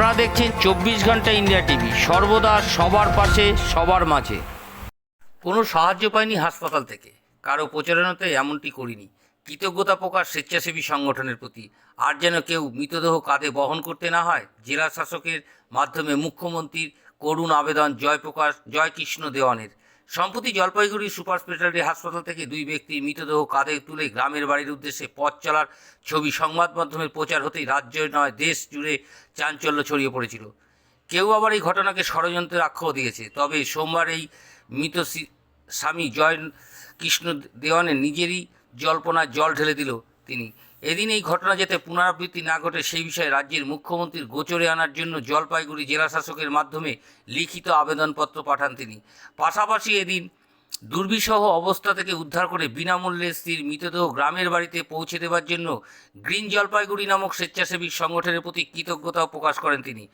আপনারা দেখছেন চব্বিশ ঘণ্টা ইন্ডিয়া টিভি। সর্বদা সবার পাশে, সবার মাঝে। কোনো সাহায্য পাইনি হাসপাতাল থেকে। কারও প্রচারণাতে এমনটি করিনি। কৃতজ্ঞতা প্রকাশ স্বেচ্ছাসেবী সংগঠনের প্রতি। আর যেন কেউ মৃতদেহ কাঁধে বহন করতে না হয়, জেলা শাসকের মাধ্যমে মুখ্যমন্ত্রীর করুণ আবেদন জয়প্রকাশ, জয়কৃষ্ণ দেওয়ানের। সম্প্রতি জলপাইগুড়ি সুপার স্পেশালিটি হাসপাতাল থেকে দুই ব্যক্তি মৃতদেহ কাঁধে তুলে গ্রামের বাড়ির উদ্দেশ্যে পথ চলার ছবি সংবাদ মাধ্যমের প্রচার হতেই রাজ্য নয়, দেশ জুড়ে চাঞ্চল্য ছড়িয়ে পড়েছিল। কেউ আবার এই ঘটনাকে ষড়যন্ত্রের আখ্যাও দিয়েছে। তবে সোমবার এই মৃত স্বামী জয় কৃষ্ণ দেওয়ানের নিজেরই জল্পনায় জল ঢেলে দিল তিনি। এদিন এই ঘটনা যাতে পুনরাবৃত্তি না ঘটে, সেই বিষয়ে রাজ্যের মুখ্যমন্ত্রীর গোচরে আনার জন্য জলপাইগুড়ি জেলা শাসকের মাধ্যমে লিখিত আবেদনপত্র পাঠান তিনি। পাশাপাশি এদিন দুর্বিষহ অবস্থা থেকে উদ্ধার করে বিনামূল্যে স্ত্রীর মৃতদেহ গ্রামের বাড়িতে পৌঁছে দেওয়ার জন্য গ্রিন জলপাইগুড়ি নামক স্বেচ্ছাসেবী সংগঠনের প্রতি কৃতজ্ঞতাও প্রকাশ করেন তিনি।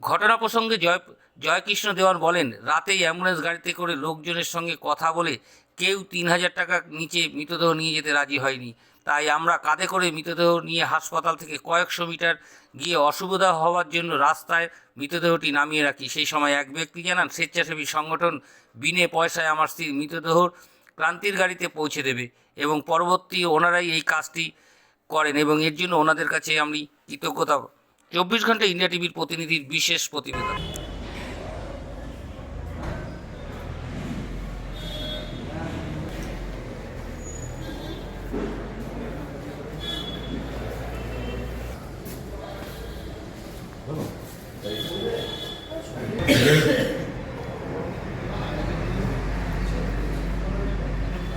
ঘটনা প্রসঙ্গে জয়, জয়কৃষ্ণ দেওয়ান বলেন, রাতেই অ্যাম্বুলেন্স গাড়িতে করে লোকজনের সঙ্গে কথা বলে কেউ তিন হাজার টাকা নিচে মৃতদেহ নিয়ে যেতে রাজি হয়নি। তাই আমরা কাঁধে করে মৃতদেহ নিয়ে হাসপাতাল থেকে কয়েকশো মিটার গিয়ে অসুবিধা হওয়ার জন্য রাস্তায় মৃতদেহটি নামিয়ে রাখি। সেই সময় এক ব্যক্তি জানান, স্বেচ্ছাসেবী সংগঠন বিনে পয়সায় আমার স্ত্রীর মৃতদেহ ক্রান্তির গাড়িতে পৌঁছে দেবে এবং পরবর্তী ওনারাই এই কাজটি করেন এবং এর জন্য ওনাদের কাছে আমি কৃতজ্ঞতা। চব্বিশ ঘণ্টা ইন্ডিয়া টিভির প্রতিনিধির বিশেষ প্রতিবেদন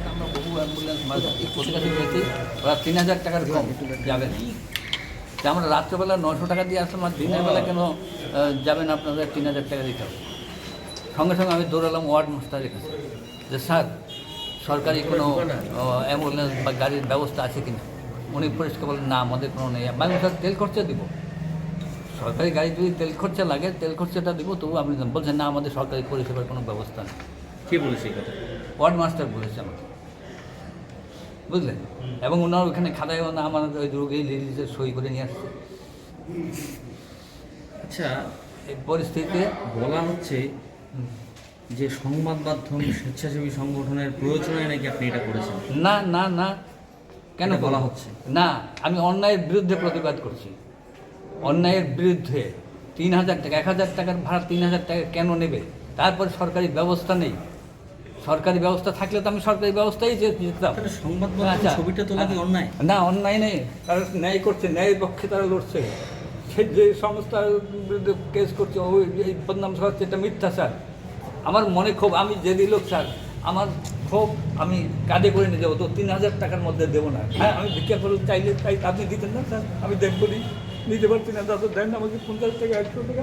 আমরা বহু অ্যাম্বুলেন্স কোথাকাছে পেয়েছি। ওরা তিন হাজার টাকার কম যাবে না। আমরা রাত্রেবেলা নশো টাকা দিয়ে আসলাম আর দিনের বেলা কেন যাবেন আপনাদের তিন হাজার টাকা দিতে হবে? সঙ্গে সঙ্গে আমি দৌড়ালাম ওয়ার্ড মাস্টারের কাছে। যে স্যার সরকারি কোনো অ্যাম্বুলেন্স বা গাড়ির ব্যবস্থা আছে কি না উনি পরিষ্কার বলেন না আমাদের কোনো নেই। আমি স্যার তেল খরচা দিব? সরকারি গাড়ি যদি তেল খরচা লাগে তেল খরচাটা দিব তবু আপনি বলছেন না আমাদের সরকারি পরিষেবার কোনো ব্যবস্থা নেই। কে বলেছে এই কথা? ওয়ার্ড মাস্টার বলেছে আমাকে। বুঝলেন এবং ওনার ওখানে খাতায় না আমার ওই রোগী লেডিসে সই করে নিয়ে আসছে। আচ্ছা এই পরিস্থিতিতে বলা হচ্ছে যে সংবাদ মাধ্যম স্বেচ্ছাসেবী সংগঠনের প্রয়োজনে নাকি আপনি এটা করেছেন? না না না। কেন বলা হচ্ছে? না আমি অন্যায়ের বিরুদ্ধে প্রতিবাদ করছি। অন্যায়ের বিরুদ্ধে তিন হাজার টাকা এক হাজার টাকার ভাড়া তিন হাজার টাকা কেন নেবে? তারপর সরকারি ব্যবস্থা নেই। সরকারি ব্যবস্থা থাকলে তো আমি সরকারি ব্যবস্থাই যে- যেতাম। সংবাদ আচ্ছা। ছবিটা তোলা কি অন্যায়? না অন্যায় নেই। তারা ন্যায় করছে ন্যায়ের পক্ষে তারা লড়ছে। সে যে সংস্থার বিরুদ্ধে কেস করছে ওই এই বদনাম ছড়াচ্ছে এটা মিথ্যা স্যার। আমার মনে ক্ষোভ আমি যে দিল স্যার। আমার ক্ষোভ আমি কাঁধে করে নিয়ে যাব তো তিন হাজার টাকার মধ্যে দেবো না। হ্যাঁ আমি ভিক্ষা করে চাইলে চাই আপনি দিতেন না স্যার। আমি দেখব নি নিতে পারছি না দাদা দেন আমাকে পঞ্চাশ টাকা একশো টাকা।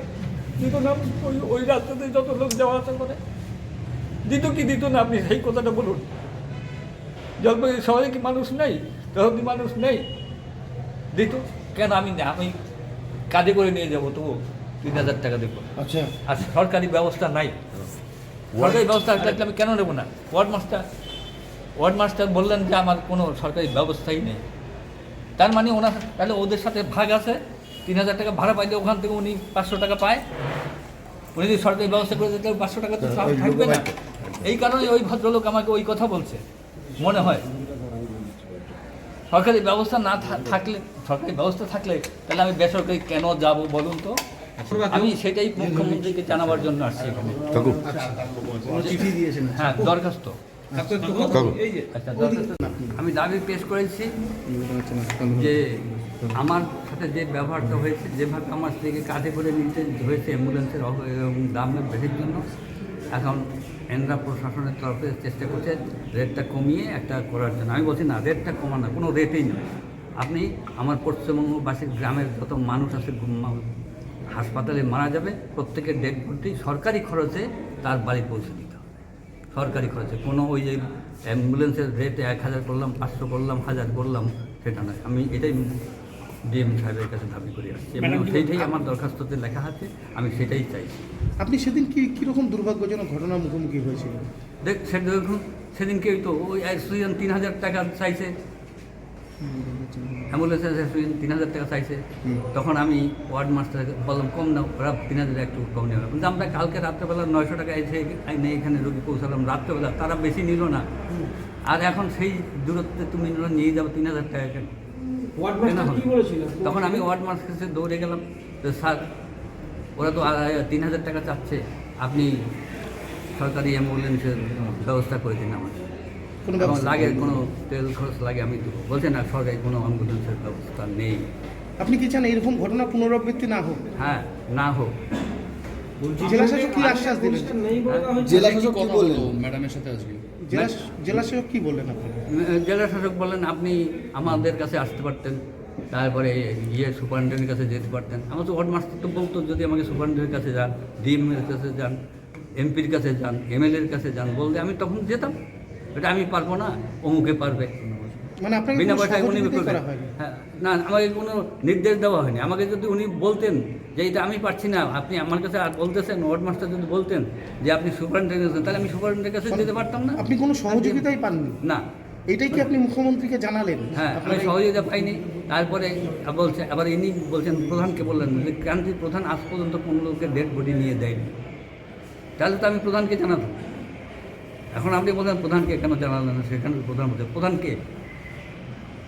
দিত না ওই ওই রাস্তাতে যত লোক যাওয়া আসা করে। দিত কি দিত না আপনি সেই কথাটা বলুন। জলপাইগুড়ি শহরে কি মানুষ নেই? তখন মানুষ নেই? দিত? কেন আমি না আমি কাজে করে নিয়ে যাব তবু তিন হাজার টাকা দেবো। আচ্ছা। আর সরকারি ব্যবস্থা নাই। সরকারি ব্যবস্থা থাকলে আমি কেন নেব না? ওয়ার্ড মাস্টার ওয়ার্ড মাস্টার বললেন যে আমার কোনো সরকারি ব্যবস্থাই নেই। তার মানে ওনার তাহলে ওদের সাথে ভাগ আছে। তিন হাজার টাকা ভাড়া পাইলে ওখান থেকে উনি পাঁচশো টাকা পায়। উনি যদি সরকারি ব্যবস্থা করে দিতে পাঁচশো টাকা তো থাকবে না। এই কারণে ওই ভদ্রলোক আমাকে ওই কথা বলছে। মনে হয়। সরকারি ব্যবস্থা না থাকলে সরকারি ব্যবস্থা থাকলে তাহলে আমি বেসরকারি কেন যাব বলুন তো? আমি সেটাই মুখ্যমন্ত্রীকে জানাবার জন্য আসছি এখানে। হ্যাঁ দরখাস্ত। আচ্ছা দরখাস্ত। আমি দাবি পেশ করেছি যে আমার সাথে যে ব্যবহারটা হয়েছে যেভাবে আমার স্ত্রীকে কাঁধে করে নিতে হয়েছে অ্যাম্বুলেন্সের দামে বেশির জন্য এখন এনরা প্রশাসনের তরফে চেষ্টা করছে রেটটা কমিয়ে একটা করার জন্য। আমি বলছি না রেটটা কমানো কোনো রেটেই নেই আপনি আমার পশ্চিমবঙ্গবাসীর গ্রামের যত মানুষ আছে হাসপাতালে মারা যাবে, প্রত্যেকের ডেড বডি সরকারি খরচে তার বাড়ি পৌঁছে দিতে হবে। সরকারি খরচে। কোনো ওই যে অ্যাম্বুলেন্সের রেট এক হাজার করলাম, পাঁচশো করলাম, হাজার করলাম, সেটা নয়। আমি এটাই ডিএম সাহেবের কাছে দাবি করে আসছি। এবং সেইটাই আমার দরখাস্ততে লেখা আছে আমি সেটাই চাইছি। আপনি সেদিন কি কীরকম দুর্ভাগ্যজনক ঘটনার মুখোমুখি হয়েছিলেন? দেখ সে দেখুন সেদিনকে ওই তো ওই স্টুডেন্ট তিন হাজার টাকা চাইছে। অ্যাম্বুলেন্সে এসে তিন হাজার টাকা চাইছে। তখন আমি ওয়ার্ড মাস্টারকে বললাম কম না ওরা তিন হাজার একটু কম নেবে। কিন্তু আমরা কালকে রাত্রেবেলা নয়শো টাকা এসে এখানে রোগী পৌঁছালাম রাত্রেবেলা তারা বেশি নিল না। আর এখন সেই দূরত্বে তুমি নিয়ে যাব তিন হাজার টাকা তখন আমি ওয়ার্ড মাস্টার কাছে দৌড়ে গেলাম তো স্যার ওরা তো আড়াই- তিন হাজার টাকা চাচ্ছে। আপনি সরকারি অ্যাম্বুলেন্সের ব্যবস্থা করে দিন আমার কোনো লাগে কোনো তেল খরচ লাগে আমি দেবো। বলছে না সরকারি কোনো অ্যাম্বুলেন্সের ব্যবস্থা নেই। আপনি কি চান এরকম ঘটনা পুনরাবৃত্তি না হোক? হ্যাঁ না হোক। জেলা শাসক কি আশ্বাস দিলেন। জেলা শাসক কি বললেন? ম্যাডামের সাথে আজকে? জেলা জেলা শাসক কি বললেন আপনি? জেলা শাসক বললেন আপনি আমাদের কাছে আসতে পারতেন তারপরে গিয়ে সুপারিনটেন্ডেন্টের কাছে যেতে পারতেন। আমার তো ওয়ার্ড মাস্টার তো বলতো যদি আমাকে সুপারিনটেন্ডেন্টের কাছে যান ডিএমের কাছে যান এমপির কাছে যান এমএলএর কাছে যান বলতে আমি তখন যেতাম। এটা আমি পারব না অমুকে পারবে। মানে বিনা পয়সায় উনি হ্যাঁ। না আমাকে কোনো নির্দেশ দেওয়া হয়নি। আমাকে যদি উনি বলতেন যে এটা আমি পারছি না আপনি আমার কাছে আর বলতেছেন ওয়ার্ড মাস্টার যদি বলতেন যে আপনি সুপারিনটেন্ডেন্ট তাহলে আমি সুপারিনটেন্ডেন্টের কাছে যেতে পারতাম না। আপনি কোনো সহযোগিতাই পাননি? না। এটাই কি আপনি মুখ্যমন্ত্রীকে জানালেন? হ্যাঁ আমি সহযোগিতা পাইনি। তারপরে বলছে আবার ইনি বলছেন প্রধানকে বললেন যে ক্রান্তির প্রধান আজ পর্যন্ত কোনো লোকের ডেড বডি নিয়ে দেয়নি। তাহলে তো আমি প্রধানকে জানাতাম। এখন আপনি বলেন প্রধানকে কেন জানালেন সেখানে প্রধান প্রধানকে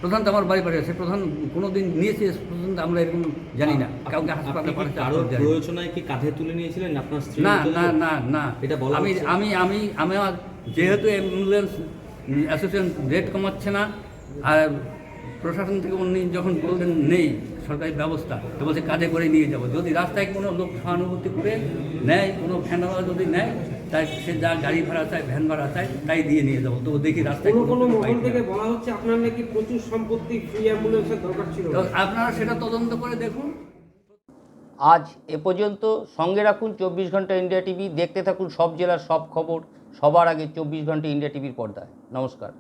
প্রধান তো আমার বাড়ি পাঠিয়ে সে প্রধান কোনো দিন নিয়েছে পর্যন্ত আমরা এরকম জানি না। কাউকে হাসপাতালে কারোর। প্রয়োজনায় কি কাঁধে তুলে নিয়েছিলেন? আপনার স্ত্রী না না না না। এটা বলা আমি আমি আমি আমি আমার যেহেতু অ্যাম্বুলেন্স অ্যাসোসিয়েশন রেট কমাচ্ছে না আর প্রশাসন থেকে উনি যখন বললেন নেই সরকারি ব্যবস্থা তো বলছে কাঁধে করে নিয়ে যাব। যদি রাস্তায় কোনো লোক সহানুভূতি করে নেয় কোনো ভ্যানওয়ালা যদি নেয় তাই সে যা গাড়ি ভাড়া চায় ভ্যান ভাড়া চায় তাই দিয়ে নিয়ে যাব। তো দেখি রাস্তায় কোনো মহল থেকে বলা হচ্ছে আপনার নাকি প্রচুর সম্পত্তি ফ্রি অ্যাম্বুলেন্সের দরকার ছিল। আপনারা সেটা তদন্ত করে দেখুন। আজ এ পর্যন্ত সঙ্গে রাখুন চব্বিশ ঘণ্টা ইন্ডিয়া টিভি দেখতে থাকুন সব জেলার সব খবর সবার আগে চব্বিশ ঘণ্টা ইন্ডিয়া টিভির পর্দায়। নমস্কার।